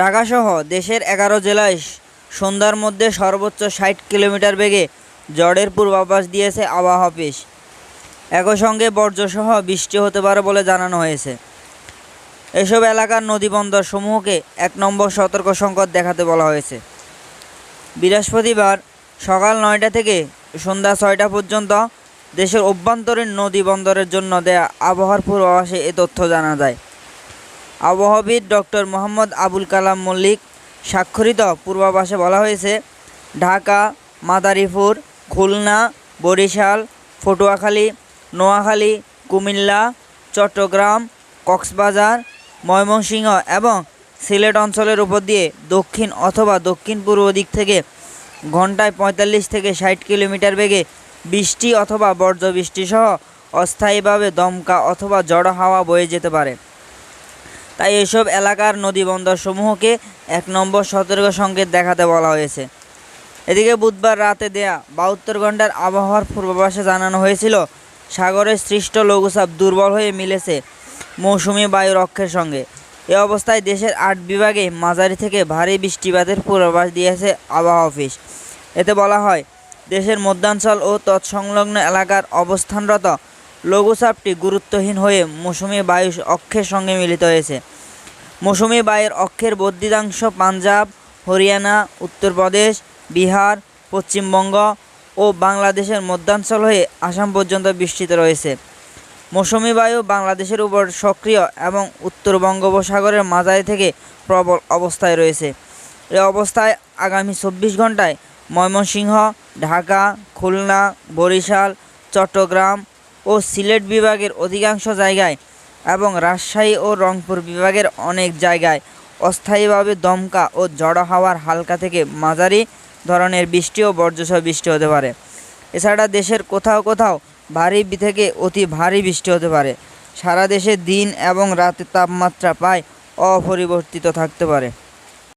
ঢাকাসহ দেশের এগারো জেলায় সন্ধ্যার মধ্যে সর্বোচ্চ ষাট কিলোমিটার বেগে ঝড়ের পূর্বাভাস দিয়েছে আবহাওয়া অফিস। একই সঙ্গে বর্জ্যসহ বৃষ্টি হতে পারে বলে জানানো হয়েছে। এসব এলাকার নদীবন্দর সমূহকে এক নম্বর সতর্ক সংকট দেখাতে বলা হয়েছে। বৃহস্পতিবার সকাল নয়টা থেকে সন্ধ্যা ছয়টা পর্যন্ত দেশের অভ্যন্তরীণ নদী বন্দরের জন্য দেয়া আবহাওয়ার পূর্বাভাসে এ তথ্য জানা যায়। আবহাওয়াবিদ ডক্টর মোহাম্মদ আবুল কালাম মল্লিক, স্বাক্ষরিত পূর্বাভাসে বলা হয়েছে, ঢাকা, মাদারীপুর, খুলনা, বরিশাল, পটুয়াখালী, নোয়াখালী, কুমিল্লা, চট্টগ্রাম, কক্সবাজার, ময়মনসিংহ এবং সিলেট অঞ্চলের উপর দিয়ে দক্ষিণ অথবা দক্ষিণ পূর্ব দিক থেকে ঘন্টায় পঁয়তাল্লিশ থেকে ষাট কিলোমিটার বেগে বৃষ্টি অথবা বর্জ্য বৃষ্টি সহ অস্থায়ীভাবে দমকা অথবা জড়ো হাওয়া বয়ে যেতে পারে। তাই এসব এলাকার নদী বন্দরসমূহকে এক নম্বর সতর্ক সংকেত দেখাতে বলা হয়েছে। এদিকে বুধবার রাতে দেয়া বাহাত্তর ঘণ্টার আবহাওয়ার পূর্বাভাসে জানানো হয়েছিল, সাগরের সৃষ্ট লঘুচাপ দুর্বল হয়ে মিলেছে মৌসুমি বায়ুর অক্ষের সঙ্গে। এ অবস্থায় দেশের আট বিভাগে মাঝারি থেকে ভারী বৃষ্টিপাতের পূর্বাভাস দিয়েছে আবহাওয়া অফিস। এতে বলা হয়, দেশের মধ্যাঞ্চল ও তৎসংলগ্ন এলাকার অবস্থানরত লঘুচাপটি গুরুত্বহীন হয়ে মৌসুমি বায়ু অক্ষের সঙ্গে মিলিত হয়েছে। মৌসুমি বায়ুর অক্ষের বর্ধিতাংশ পাঞ্জাব, হরিয়ানা, উত্তরপ্রদেশ, বিহার, পশ্চিমবঙ্গ ও বাংলাদেশের মধ্যাঞ্চল হয়ে আসাম পর্যন্ত বিস্তৃত রয়েছে। মৌসুমি বায়ু বাংলাদেশের উপর সক্রিয় এবং উত্তর বঙ্গোপসাগরের মাঝারি থেকে প্রবল অবস্থায় রয়েছে। এ অবস্থায় আগামী চব্বিশ ঘন্টায় ময়মনসিংহ, ঢাকা, খুলনা, বরিশাল, চট্টগ্রাম ও সিলেট বিভাগের অধিকাংশ জায়গায় এবং রাজশাহী ও রংপুর বিভাগের অনেক জায়গায় অস্থায়ীভাবে দমকা ও জড়ো হাওয়ার হালকা থেকে মাঝারি ধরনের বৃষ্টি ও বর্জ্যসহ বৃষ্টি হতে পারে। এছাড়া দেশের কোথাও কোথাও ভারী থেকে অতি ভারী বৃষ্টি হতে পারে। সারা দেশে দিন এবং রাতের তাপমাত্রা প্রায় অপরিবর্তিত থাকতে পারে।